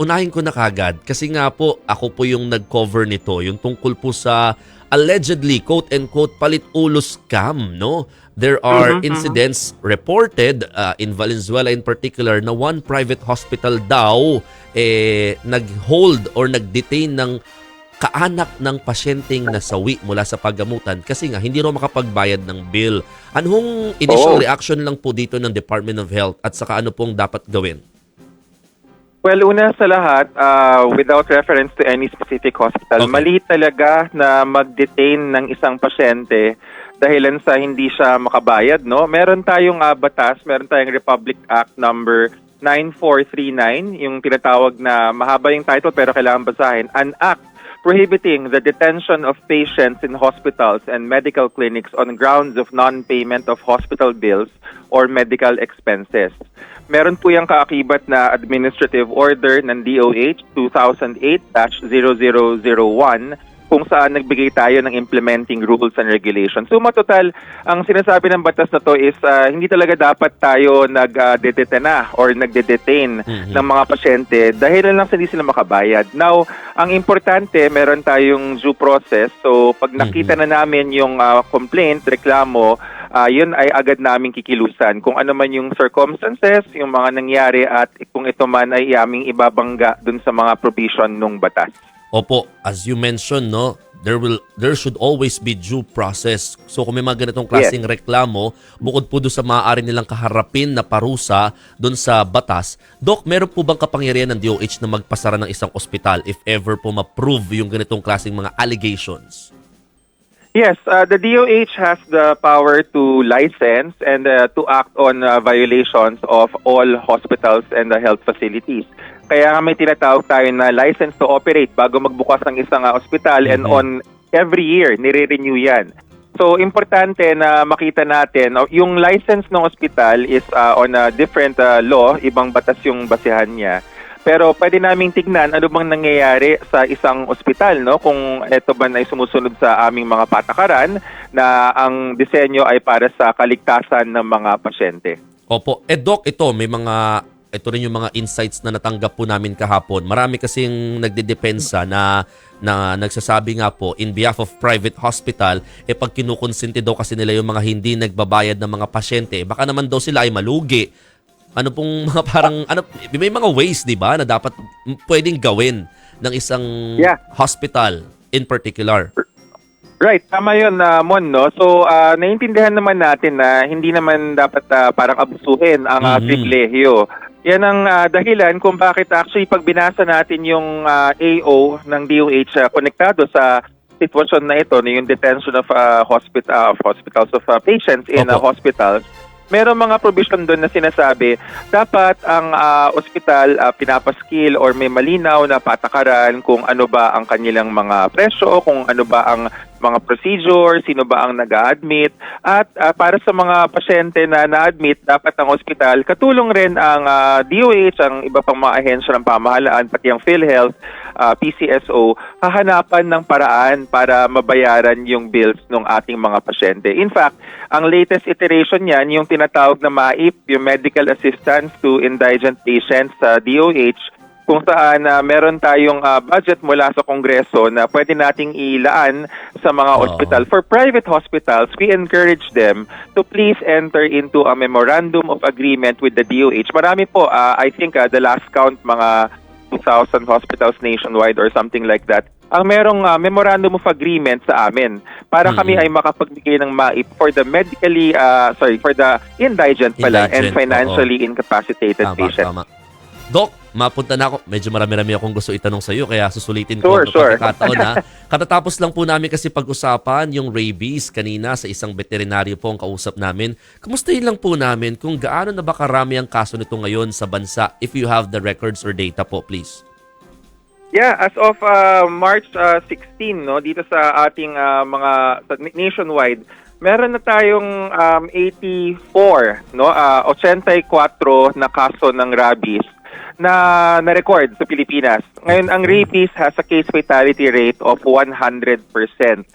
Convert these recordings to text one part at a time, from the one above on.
unahin ko na kagad kasi nga po ako po yung nag-cover nito, yung tungkol po sa allegedly quote-unquote palit ulo scam, no? There are mhm. incidents reported uh, in Valenzuela in particular na one private hospital daw eh, nag-hold or nag-detain ng kaanak ng pasyenteng nasawi mula sa paggamutan kasi nga hindi raw makapagbayad ng bill. Anong initial Oo. reaction lang po dito ng Department of Health at saka ano pong dapat gawin? Well, una sa lahat, uh, without reference to any specific hospital, Okay. mali talaga na mag-detain ng isang pasyente dahilan sa hindi siya makabayad, no? Meron tayong uh, batas, meron tayong Republic Act number 9439, yung tinatawag na mahaba yung title pero kailangan basahin, an act prohibiting the detention of patients in hospitals and medical clinics on grounds of non-payment of hospital bills or medical expenses. Meron po yung kaakibat na administrative order ng DOH 2008-0001 kung saan nagbigay tayo ng implementing rules and regulations. So matotal, ang sinasabi ng batas na to is ah, hindi talaga dapat tayo nag-detena or nagde-detain Mhm. ng mga pasyente dahil lang hindi sila makabayad. Now, ang importante, meron tayong due process. So pag nakita na namin yung ah, complaint, reklamo, ah, yun ay agad naming kikilusan. Kung ano man yung circumstances, yung mga nangyari at kung ito man ay aming ibabangga dun sa mga provision ng batas. Opo, as you mentioned, no, there will there should always be due process. So kung may mga ganitong klaseng reklamo, bukod po doon sa maaari nilang kaharapin na parusa doon sa batas, Doc, meron po bang kapangyarihan ng DOH na magpasara ng isang ospital if ever po ma-prove yung ganitong klaseng mga allegations? Yes, uh, the DOH has the power to license and uh, to act on uh, violations of all hospitals and the health facilities. Kaya nga may tinatawag tayo na license to operate bago magbukas ng isang uh, ospital and Mhm. on every year nire-renew yan. So importante na makita natin uh, yung license ng ospital is uh, on a different uh, law, ibang batas yung basehan niya. Pero pwede naming tignan ano bang nangyayari sa isang ospital, no? Kung ito ba ay sumusunod sa aming mga patakaran na ang disenyo ay para sa kaligtasan ng mga pasyente. Opo. Eh Doc, ito may mga ito rin yung mga insights na natanggap po namin kahapon. Marami kasing nagdedepensa na na nagsasabi nga po in behalf of private hospital, eh pag kinukonsente daw kasi nila yung mga hindi nagbabayad ng mga pasyente, baka naman daw sila ay malugi. Ano pong mga parang ano may mga ways 'di ba na dapat pwedeng gawin ng isang Yeah. hospital in particular. Right, tama yun, uh, Mon, no? So, ah, naiintindihan naman natin na hindi naman dapat ah, parang abusuhin ang ah, Mhm. Yan ang ah, dahilan kung bakit actually pag binasa natin yung ah, AO ng DOH ah, konektado sa sitwasyon na ito, na yung detention of ah, hospital of hospitals of ah, patients in ah, Opo. hospitals, meron mga provision doon na sinasabi dapat ang ah, ospital ah, pinapaskill or may malinaw na patakaran kung ano ba ang kanilang mga presyo, kung ano ba ang mga procedure, sino ba ang nag-admit at ah, para sa mga pasyente na na-admit dapat ang ospital katulong rin ang ah, DOH, ang iba pang mga ahensya ng pamahalaan pati ang PhilHealth, ah, PCSO hahanapan ng paraan para mabayaran yung bills ng ating mga pasyente. In fact, ang latest iteration niyan yung tinatawag na MAIP, yung Medical Assistance to Indigent Patients sa DOH kung saan ah, meron tayong ah, budget mula sa Kongreso na pwede nating ilaan sa mga Oo. hospital. For private hospitals, we encourage them to please enter into a memorandum of agreement with the DOH. Marami po, ah, I think ah, the last count, mga 2,000 hospitals nationwide or something like that, ang merong ah, memorandum of agreement sa amin para kami Mhm. ay makapagbigay ng MAIP for the medically, ah, sorry, for the indigent pala and Indigent, financially incapacitated Tama, patients. tama. Doc, mapunta na ako. Medyo marami-rami akong gusto itanong sa iyo kaya susulitin ko Sure, ang sure. pagkakataon ha. Katatapos lang po namin kasi pag-usapan yung rabies kanina sa isang veterinaryo po ang kausap namin. Kumustahin lang po namin kung gaano na ba karami ang kaso nito ngayon sa bansa if you have the records or data po please. Yeah, as of uh, March uh, 16, no, dito sa ating uh, mga nationwide, meron na tayong um, 84, no, uh, 84 na kaso ng rabies na na-record sa Pilipinas. Ngayon, ang rabies has a case fatality rate of 100%.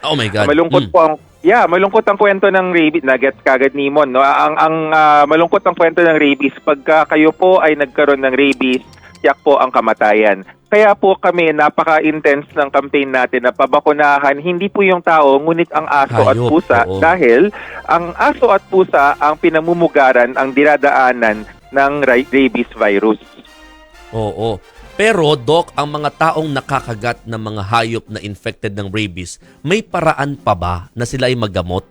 Oh my God. Malungkot Mm. po ang Yeah, malungkot ang kwento ng rabies. Nagets kagad ni Mon, no? Ang ang ah, malungkot ang kwento ng rabies pagka kayo po ay nagkaroon ng rabies, tumitiyak po ang kamatayan. Kaya po kami, napaka-intense ng campaign natin na pabakunahan hindi po yung tao, ngunit ang aso at Hayop, pusa. oo. Dahil ang aso at pusa ang pinamumugaran, ang dinadaanan ng ra- rabies virus. Oo. Pero, Doc, ang mga taong nakakagat ng mga hayop na infected ng rabies, may paraan pa ba na sila ay magamot?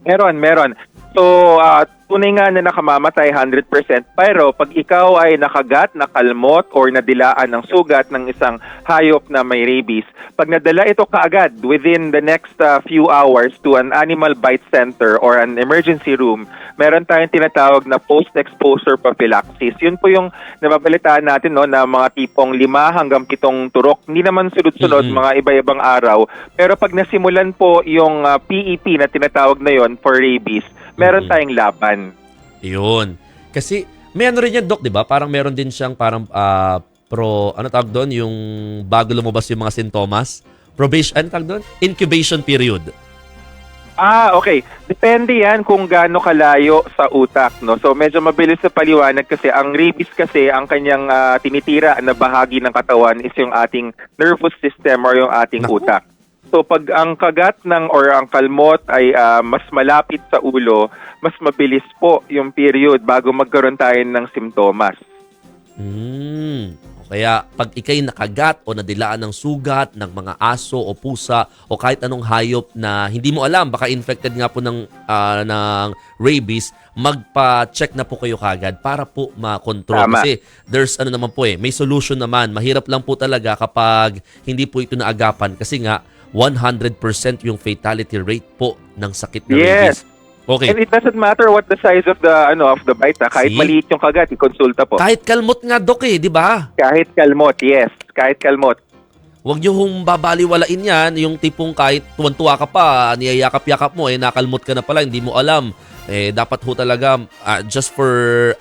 Meron, meron. So, ah, tunay nga na nakamamatay 100%. Pero pag ikaw ay nakagat, nakalmot, or nadilaan ng sugat ng isang hayop na may rabies, pag nadala ito kaagad within the next ah, few hours to an animal bite center or an emergency room, meron tayong tinatawag na post-exposure prophylaxis. Yun po yung nababalitaan natin no, na mga tipong lima hanggang pitong turok. Hindi naman sunod-sunod, Mhm. mga iba-ibang araw. Pero pag nasimulan po yung ah, PEP na tinatawag na yon for rabies, meron tayong laban. Yun. Kasi, may ano rin yan, Doc, di ba? Parang meron din siyang parang ah, pro, ano tawag doon? Yung bago lumabas yung mga sintomas. Probation, ano tawag doon? Incubation period. Ah, okay. Depende yan kung gaano kalayo sa utak, no? So medyo mabilis sa paliwanag kasi ang rabies kasi ang kanyang ah, tinitira na bahagi ng katawan is yung ating nervous system or yung ating Naku. utak. So pag ang kagat ng or ang kalmot ay ah, mas malapit sa ulo, mas mabilis po yung period bago magkaroon tayo ng simptomas. O Kaya pag ikay nakagat o nadilaan ng sugat ng mga aso o pusa o kahit anong hayop na hindi mo alam, baka infected nga po ng, ah, ng rabies, magpa-check na po kayo kagad para po makontrol. Tama. Kasi there's ano naman po eh, may solution naman. Mahirap lang po talaga kapag hindi po ito naagapan kasi nga 100% yung fatality rate po ng sakit na Yes. rabies. Okay. And it doesn't matter what the size of the ano of the bite, ah. kahit See? maliit yung kagat, ikonsulta po. Kahit kalmot nga, Dok eh, di ba? Kahit kalmot, yes. Kahit kalmot. Huwag niyo hong babaliwalain yan, yung tipong kahit tuwan-tuwa ka pa, niyayakap-yakap mo, eh nakalmot ka na pala, hindi mo alam. Eh, dapat ho talaga, ah, just for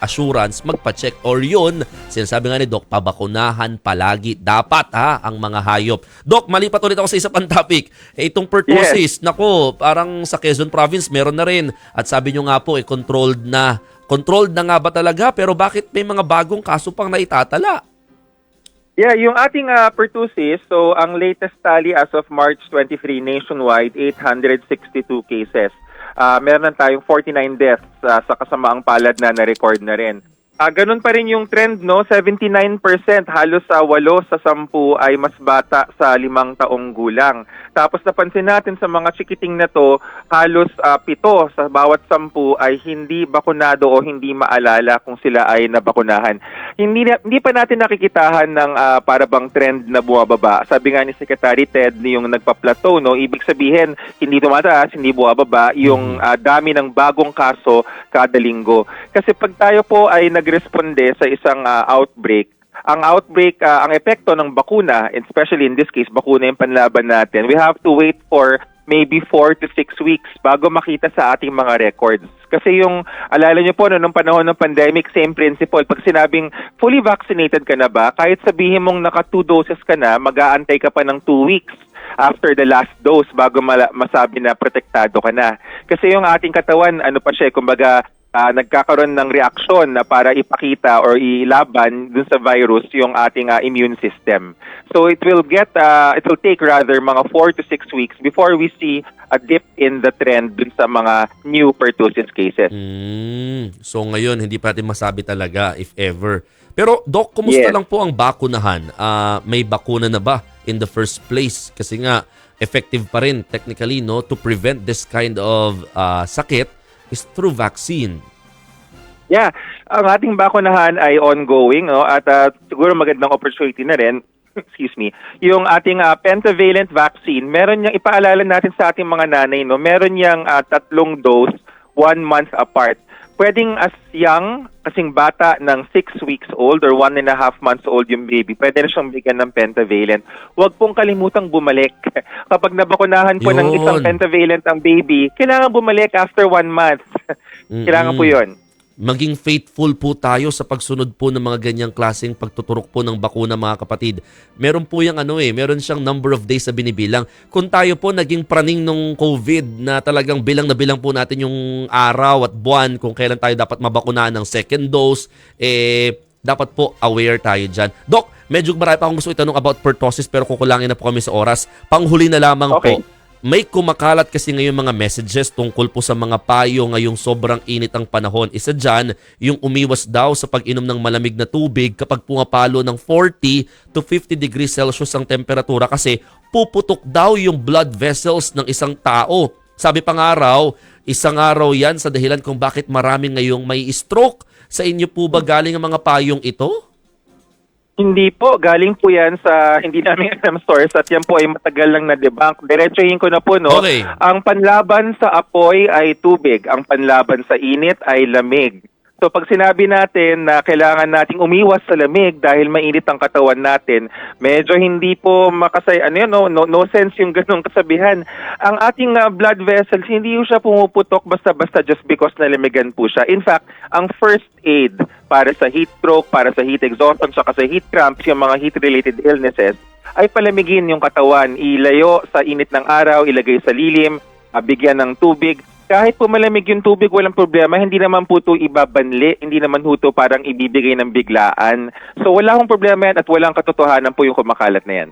assurance, magpa-check. Or yun, sinasabi nga ni Doc, pabakunahan palagi. Dapat ha, ang mga hayop. Doc, malipat ulit ako sa isa pang topic. Eh, itong pertussis, nako, parang sa Quezon Province, meron na rin. At sabi nyo nga po, eh, controlled na. Controlled na nga ba talaga? Pero bakit may mga bagong kaso pang naitatala? Yeah, yung ating uh, pertussis, so ang latest tally as of March 23 nationwide, 862 cases. Ah, meron tayong 49 deaths ah, sa kasamaang palad na na-record na rin. Ah, ganun pa rin yung trend, no? 79% halos sa 8 sa 10 ay mas bata sa limang taong gulang. Tapos napansin natin sa mga chikiting na to, halos ah, pito sa bawat 10 ay hindi bakunado o hindi maalala kung sila ay nabakunahan. Hindi na- hindi pa natin nakikitahan ng ah, para bang trend na bumababa. Sabi nga ni Secretary Ted yung nagpa-plateau, no, ibig sabihin hindi tumataas, hindi bumababa yung ah, dami ng bagong kaso kada linggo. Kasi pag tayo po ay nagresponde sa isang ah, outbreak, ang outbreak, ah, ang epekto ng bakuna, especially in this case, bakuna yung panlaban natin, we have to wait for maybe 4 to 6 weeks bago makita sa ating mga records. Kasi yung, alala niyo po, no, nung panahon ng pandemic, same principle. Pag sinabing fully vaccinated ka na ba, kahit sabihin mong naka 2 doses ka na, mag-aantay ka pa ng 2 weeks after the last dose bago masabi na protektado ka na. Kasi yung ating katawan, ano pa siya, kumbaga, ah, nagkakaroon ng reaksyon na para ipakita or ilaban dun sa virus yung ating ah, immune system. So it will get, ah, it will take rather mga 4 to 6 weeks before we see a dip in the trend dun sa mga new pertussis cases. Mm, so ngayon, hindi pa natin masabi talaga if ever. Pero Doc, kumusta Yes. lang po ang bakunahan? Ah, may bakuna na ba in the first place? Kasi nga, effective pa rin technically no to prevent this kind of ah, sakit is through vaccine. Yeah, ang ating bakunahan ay ongoing no at ah, siguro magandang opportunity na rin excuse me, yung ating ah, pentavalent vaccine, meron niyang ipaalala natin sa ating mga nanay no, meron niyang ah, tatlong dose one month apart. Pwedeng as young, kasing bata ng 6 weeks old or one and a half months old yung baby, pwede na siyang bigyan ng pentavalent. Huwag pong kalimutang bumalik. Kapag nabakunahan po ng Yun. isang pentavalent ang baby, kailangan bumalik after one month. kailangan po yun. Maging faithful po tayo sa pagsunod po ng mga ganyang klaseng pagtuturok po ng bakuna mga kapatid. Meron po yung ano eh, meron siyang number of days na binibilang. Kung tayo po naging praning nung COVID na talagang bilang na bilang po natin yung araw at buwan kung kailan tayo dapat mabakunahan ng second dose, eh dapat po aware tayo dyan. Doc, medyo marami pa akong gusto itanong about pertussis pero kukulangin na po kami sa oras. Panghuli na lamang Okay. po. May kumakalat kasi ngayon mga messages tungkol po sa mga payo ngayong sobrang init ang panahon. Isa dyan, yung umiwas daw sa pag-inom ng malamig na tubig kapag pumapalo ng 40 to 50 degrees Celsius ang temperatura kasi puputok daw yung blood vessels ng isang tao. Sabi pang araw, isang araw yan sa dahilan kung bakit marami ngayong may stroke. Sa inyo po ba galing ang mga payong ito? Hindi po, galing po yan sa hindi namin alam source at yan po ay matagal lang na debunk. Diretsuhin ko na po, no? Okay. Ang panlaban sa apoy ay tubig, ang panlaban sa init ay lamig. So pag sinabi natin na kailangan nating umiwas sa lamig dahil mainit ang katawan natin, medyo hindi po makasay ano yun, no, no, no sense yung ganong kasabihan. Ang ating uh, blood vessels hindi siya pumuputok basta-basta just because nalamigan po siya. In fact, ang first aid para sa heat stroke, para sa heat exhaustion, saka sa heat cramps, yung mga heat-related illnesses, ay palamigin yung katawan, ilayo sa init ng araw, ilagay sa lilim, ah, bigyan ng tubig. Kahit po malamig yung tubig, walang problema. Hindi naman po ito ibabanli. Hindi naman po ito parang ibibigay ng biglaan. So wala akong problema yan at walang katotohanan po yung kumakalat na yan.